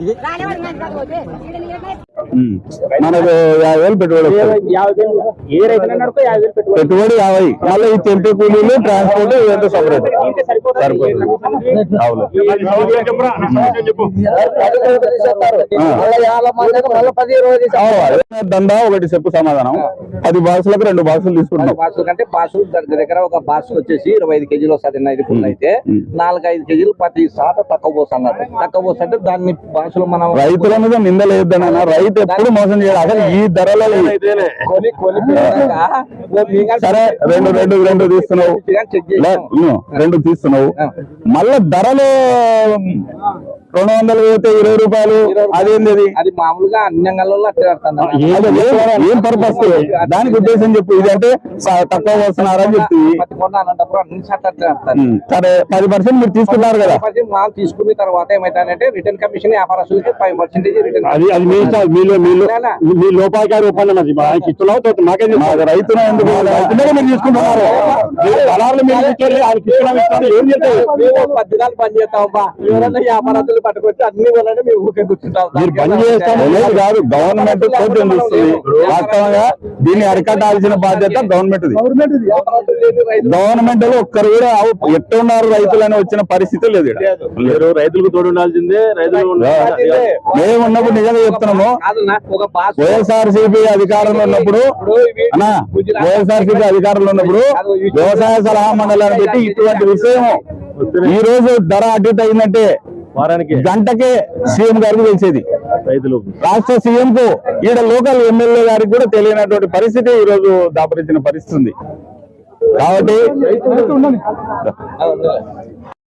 ఇది మనకు యాభై వేలు పెట్టుబడి పెట్టుబడి యాభై. మళ్ళీ ఈ తెంపి కూలీలు ట్రాన్స్పోర్ట్ ఇదంతా సపరేట్. సరిపోతుంది. దందా ఒకటి చెప్పు సమాధానం. పది బాక్సులకు రెండు బాక్సులు తీసుకుంటాం బాక్సులు కంటే బాక్సులు దగ్గర దగ్గర ఒక బాక్స్ వచ్చేసి ఇరవై ఐదు కేజీలు వస్తుంది ఇది ఫుల్ అయితే. నాలుగు ఐదు కేజీలు ప్రతి సాట తక్కువ పోస్తున్నారు తక్కువ పోస్తుంటే దాన్ని బాక్సులు మనం రైతుల మీద నిందలేద్దనన్నా రైతు ఎప్పుడు మోసం చేయడు. అసలు ఈ ధరలో సరే రెండు రెండు రెండు తీస్తున్నావు. రెండు తీస్తున్నావు. మళ్ళా ధరలు రెండు వందలు పోతే ఇరవై రూపాయలు. అదేంది అది అది మామూలుగా అది ఏం- పర్పస్? దానికి ఉద్దేశం చెప్పు. ఇదంటే స- తక్కువ పెడతాను ఉమ్, సరే పది పర్సెంట్ మీరు తీసుకున్నారు కదా. తీసుకున్న తర్వాత ఏమైతానంటే రిటర్న్ కమిషన్ వ్యాపారస్తులకి ఫైవ్ పర్సెంటేజ్ రిటర్న్ అది అది మీ. మీలో మీలో మీ లోపాయికారి ఒప్పందం అది. ఆయనకి ఇస్తున్నావు? మాకే మాకు రైతున ఎందుకు రైతులే మీరు తీసుకుంటున్నారు. దళారులు మీరు ఆయనకి ఇస్తున్నాం ఇస్తాను ఏం చేస్తారు పది దినాలు పని చేస్తాం బా ఎవరైనా వ్యాపారస్తులు పట్టుకొచ్చి అన్ని వాళ్ళని మేము ఊరికే కూర్చుంటాం. మీరు చేస్తాము. లేదు కాదు. గవర్నమెంట్ కోర్టు వాస్తవంగా దీన్ని అరికట్టాల్సిన బాధ్యత గవర్నమెంట్ గవర్నమెంట్లో ఒక్కరు కూడా ఎట్టున్నారు రైతులు అని వచ్చిన పరిస్థితి లేదు. మీరు రైతులకు తోడు ఉండాల్సిందే రైతులు మేము ఉన్నప్పుడు నిజంగా చెప్తున్నాము కాదన్నా ఒక బాస్ వైఎస్ఆర్ సిపి అధికారంలో ఉన్నప్పుడు అన్నా వైఎస్ఆర్ సిపి అధికారంలో ఉన్నప్పుడు వ్యవసాయ సలహా మండలాన్ని పెట్టి ఇటువంటి విషయం ఈ రోజు ధర ఇటు అయిందంటే వారానికి గంటకే సీఎం గారికి తెలిసేది రైతులు. రాష్ట్ర సీఎం కు ఈడ లోకల్ ఎమ్మెల్యే గారికి కూడా తెలియనటువంటి పరిస్థితి ఈ రోజు దాపరించిన పరిస్థితి ఉంది. కాబట్టి